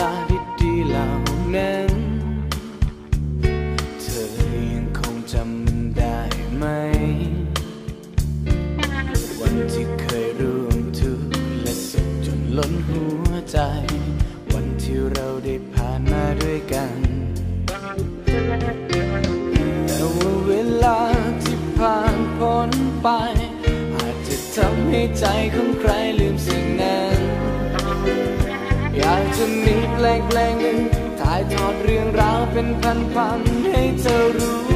ลาดีๆเหล่านั้น เธอยังคงจำได้ไหม วันที่เคยร่วมทุกและสุขจนล้นหัวใจ วันที่เราได้ผ่านมาด้วยกัน แต่ว่าเวลาที่ผ่านพ้นไป อาจจะทำให้ใจของใครลืมสิ่งนั้น อยากจะมีเพลงเพลงหนึ่งถ่ายทอดเรื่องราวเป็นพันๆให้เธอรู้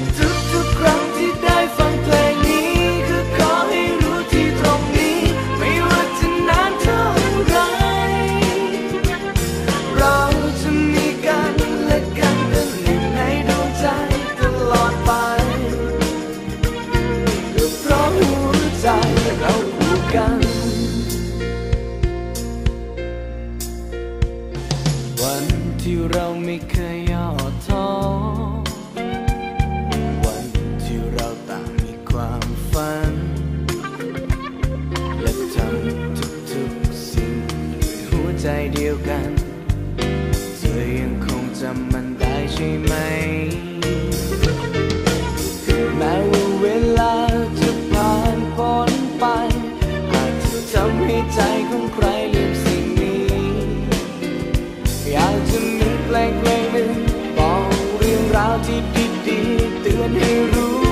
that ดีเตือนให้รู้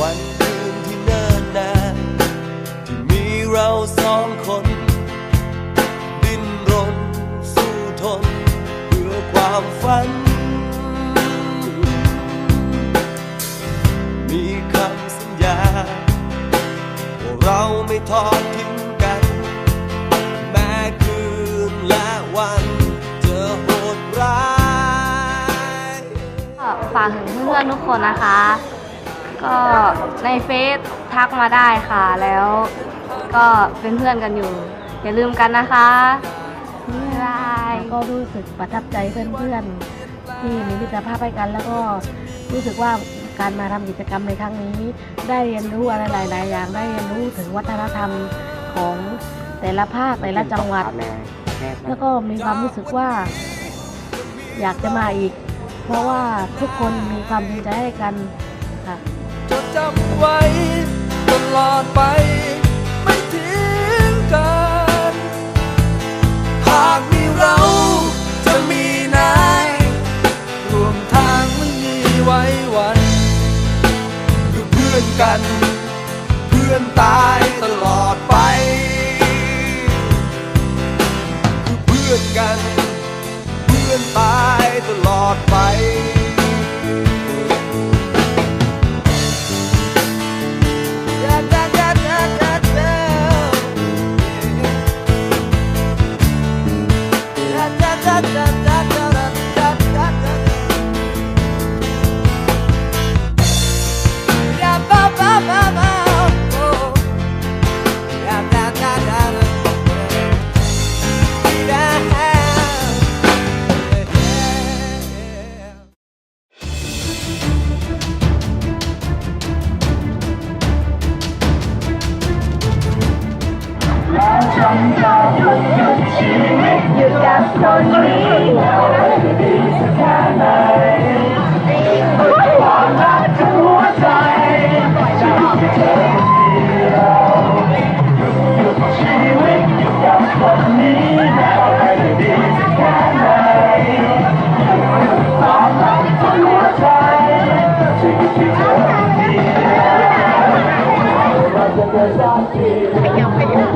วันคืนที่เนิ่นนานที่มีเราสองคน ดิ้นรนสู้ทน เพื่อความฝัน มีคำสัญญา ว่าเราไม่ทอดทิ้งกัน แม้คืนและวันเจอโหดร้ายฝากถึงเพื่อนทุกคนนะคะ ก็ในเฟซทักมาได้ค่ะ แล้วก็เป็นเพื่อนกันอยู่ อย่าลืมกันนะคะบ๊ายบายก็รู้สึกประทับใจเพื่อนๆ ที่มีมิตรภาพให้กัน แล้วก็รู้สึกว่าการมาทำกิจกรรมในครั้งนี้ ได้เรียนรู้อะไรหลาย ๆ อย่างได้เรียนรู้ถึงวัฒนธรรมของแต่ละภาคแต่ละจังหวัด แล้วก็มีความรู้สึกว่า อยากจะมาอีก เพราะว่าทุกคนมีความจริงใจให้กันค่ะ จำไว้ตลอดไป ไม่ทิ้งกัน หากมี Ngọc